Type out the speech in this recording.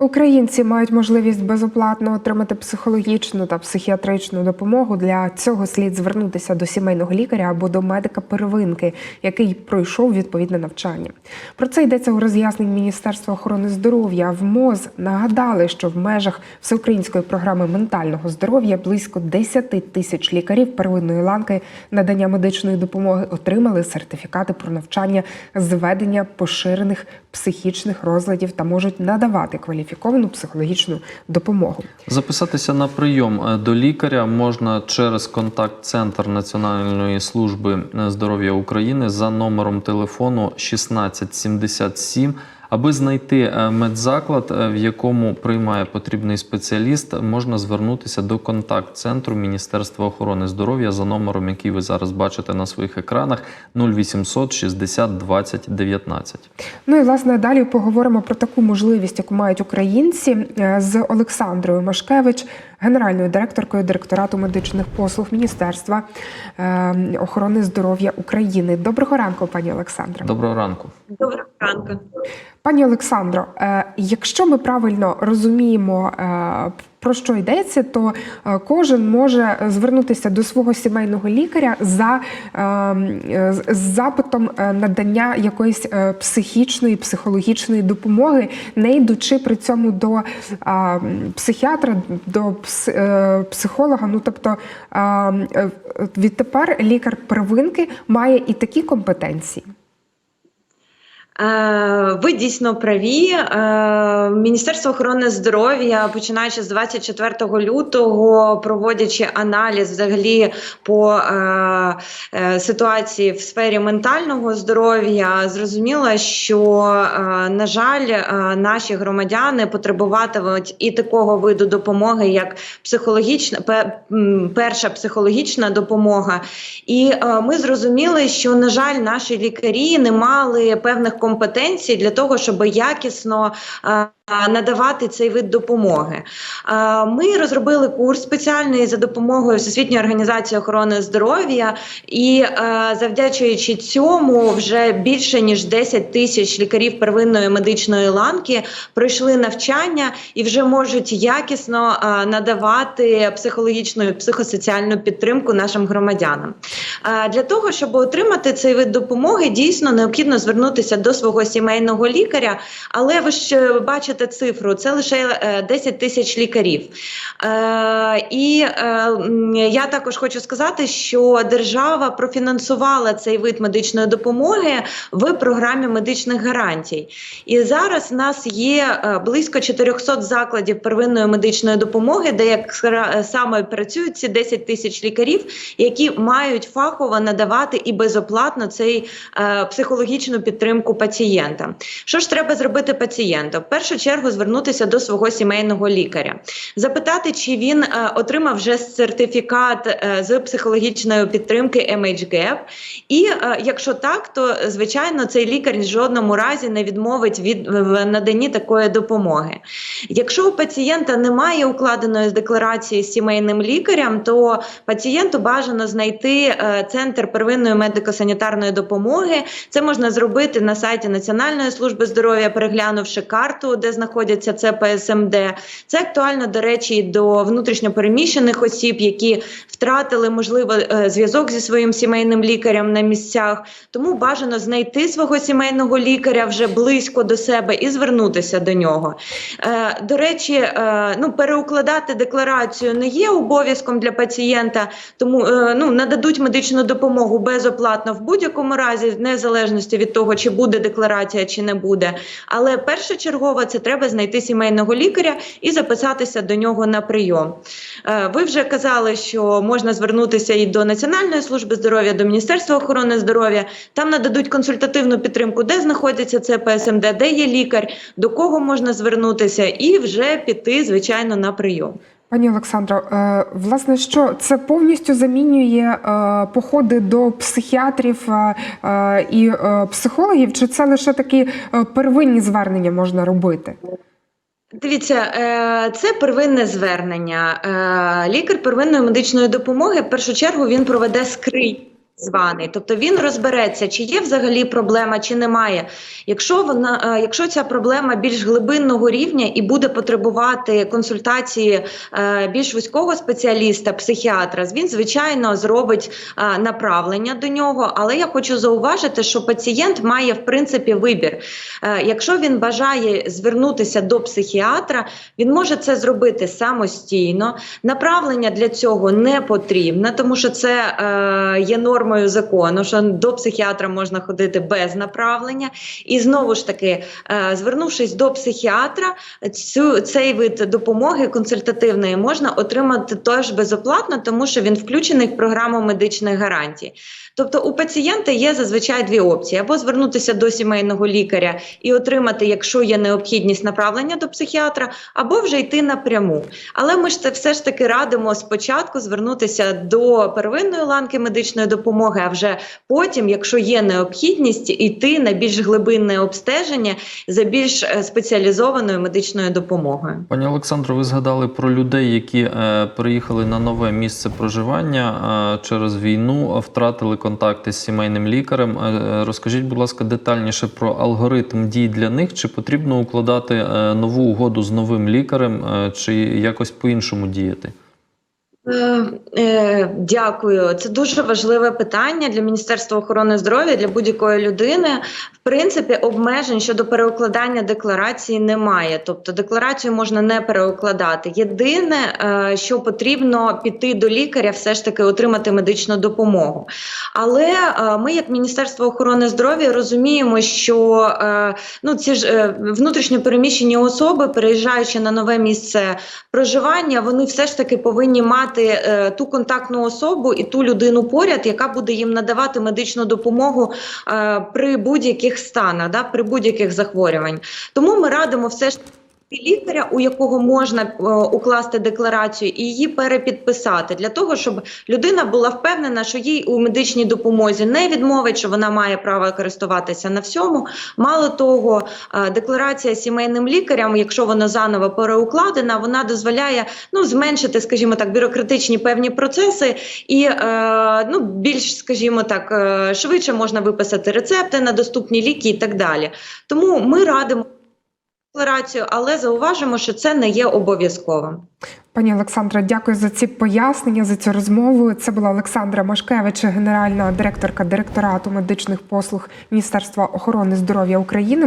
Українці мають можливість безоплатно отримати психологічну та психіатричну допомогу. Для цього слід звернутися до сімейного лікаря або до медика первинки, який пройшов відповідне навчання. Про це йдеться у роз'ясненні Міністерства охорони здоров'я. В МОЗ нагадали, що в межах всеукраїнської програми ментального здоров'я близько 10 тисяч лікарів первинної ланки надання медичної допомоги отримали сертифікати про навчання з ведення поширених психічних розладів та можуть надавати кваліфіковану психологічну допомогу. Записатися на прийом е, до лікаря можна через контакт-центр Національної служби е, здоров'я України за номером телефону 1677. Аби знайти е, медзаклад, е, в якому приймає потрібний спеціаліст, можна звернутися до контакт-центру Міністерства охорони здоров'я за номером, який ви зараз бачите на своїх екранах 0800 60 20 19. Ну і власне далі поговоримо про таку можливість, яку мають українці е, з Олександрою Машкевич, генеральною директоркою директорату медичних послуг Міністерства е, охорони здоров'я України. Доброго ранку, пані Олександра. Доброго ранку. Доброго ранку. Пані Олександро, е, якщо ми правильно розуміємо, е, про що йдеться, то е, кожен може звернутися до свого сімейного лікаря за е, е, з- запитом е, надання якоїсь психічної, психологічної допомоги, не йдучи при цьому до е, психіатра, до психолога. Ну тобто е, е, відтепер лікар первинки має і такі компетенції. Е, Ви дійсно праві. Е, Міністерство охорони здоров'я, починаючи з 24 лютого, проводячи аналіз взагалі по е, ситуації в сфері ментального здоров'я, зрозуміло, що, на жаль, наші громадяни потребуватимуть і такого виду допомоги, як психологічна перша психологічна допомога. І ми зрозуміли, що на жаль, наші лікарі не мали певних компетенцій для того, щоб якісно е, надавати цей вид допомоги. Ми розробили курс спеціальний за допомогою Всесвітньої організації охорони здоров'я, і е, завдячуючи цьому, вже більше ніж 10 тисяч лікарів первинної медичної ланки пройшли навчання і вже можуть якісно е, надавати психологічну і психосоціальну підтримку нашим громадянам. Е, Для того, щоб отримати цей вид допомоги, дійсно необхідно звернутися до свого сімейного лікаря, але ви ж е, бачите цифру, це лише е, 10 тисяч лікарів. Е, І е, я також хочу сказати, що держава профінансувала цей вид медичної допомоги в програмі медичних гарантій. І зараз в нас є е, близько 400 закладів первинної медичної допомоги, де як саме працюють ці 10 тисяч лікарів, які мають фахово надавати і безоплатно цей е, психологічну підтримку пацієнта. Що ж треба зробити пацієнту? Першу чергу звернутися до свого сімейного лікаря, запитати, чи він е, отримав вже сертифікат е, з психологічної підтримки MHGAP. І е, якщо так, то звичайно цей лікар в жодному разі не відмовить від наданні такої допомоги. Якщо у пацієнта немає укладеної декларації з сімейним лікарем, то пацієнту бажано знайти центр первинної медико-санітарної допомоги. Це можна зробити на сайті Національної служби здоров'я, переглянувши карту, де знаходяться ЦПСМД. Це актуально, до речі, і до внутрішньопереміщених осіб, які втратили можливо е, зв'язок зі своїм сімейним лікарем на місцях. Тому бажано знайти свого сімейного лікаря вже близько до себе і звернутися до нього. Е, До речі, е, ну переукладати декларацію не є обов'язком для пацієнта, тому ну нададуть медичну допомогу безоплатно в будь-якому разі, в незалежності від того, чи буде декларація, чи не буде. Але першочергово це треба знайти сімейного лікаря і записатися до нього на прийом. Е, Ви вже казали, що можна звернутися і до Національної служби здоров'я, до Міністерства охорони здоров'я. Там нададуть консультативну підтримку, де знаходиться це ПСМД, де є лікар, до кого можна звернутися, і вже піти, звичайно, на прийом. Пані Олександро, е, власне, що це повністю замінює е, походи до психіатрів е, і психологів, чи це лише такі первинні звернення можна робити? Дивіться, це первинне звернення. Лікар первинної медичної допомоги в першу чергу він проведе скринь. Званий. Тобто він розбереться, чи є взагалі проблема, чи немає. Якщо вона, е, якщо ця проблема більш глибинного рівня і буде потребувати консультації е, більш вузького спеціаліста, психіатра, він звичайно зробить е, направлення до нього. Але я хочу зауважити, що пацієнт має в принципі вибір. Якщо він бажає звернутися до психіатра, він може це зробити самостійно. Направлення для цього не потрібно, тому що це є нормою закону, що до психіатра можна ходити без направлення. І знову ж таки, е, звернувшись до психіатра, цю цей вид допомоги консультативної можна отримати теж безоплатно, тому що він включений в програму медичних гарантій. Тобто у пацієнта є зазвичай дві опції: або звернутися до сімейного лікаря і отримати, якщо є необхідність направлення до психіатра, або вже йти напряму. Але ми ж це все ж таки радимо спочатку звернутися до первинної ланки медичної допомоги, а вже потім, якщо є необхідність, йти на більш глибинне обстеження за більш е, спеціалізованою медичною допомогою. Пані Олександро, ви згадали про людей, які е, переїхали на нове місце проживання е, через війну, втратили контакти з сімейним лікарем. Е, розкажіть, будь ласка, детальніше про алгоритм дій для них. Чи потрібно укладати е, нову угоду з новим лікарем, е, чи якось по-іншому діяти? Е, е, Дякую. Це дуже важливе питання для Міністерства охорони здоров'я для будь-якої людини. В принципі, обмежень щодо переукладання декларації немає. Тобто декларацію можна не переукладати. Єдине, е, що потрібно піти до лікаря, все ж таки отримати медичну допомогу. Але ми, як Міністерство охорони здоров'я, розуміємо, що ну ці ж внутрішньо переміщені особи, переїжджаючи на нове місце проживання, вони все ж таки повинні мати е, ту контактну особу і ту людину поряд, яка буде їм надавати медичну допомогу е, при будь-яких станах, да, при будь-яких захворювань. Тому ми радимо все ж. Лікаря, у якого можна е, укласти декларацію і її перепідписати для того, щоб людина була впевнена, що їй у медичній допомозі не відмовить, що вона має право користуватися на всьому. Мало того, е, декларація сімейним лікарям, якщо вона заново переукладена, вона дозволяє ну зменшити, скажімо так, бюрократичні певні процеси, і е, ну більш, скажімо так, швидше можна виписати рецепти на доступні ліки і так далі. Тому ми радимо декларацію, але зауважимо, що це не є обов'язковим. Пані Олександра, дякую за ці пояснення, за цю розмову. Це була Олександра Машкевич, генеральна директорка директорату медичних послуг Міністерства охорони здоров'я України.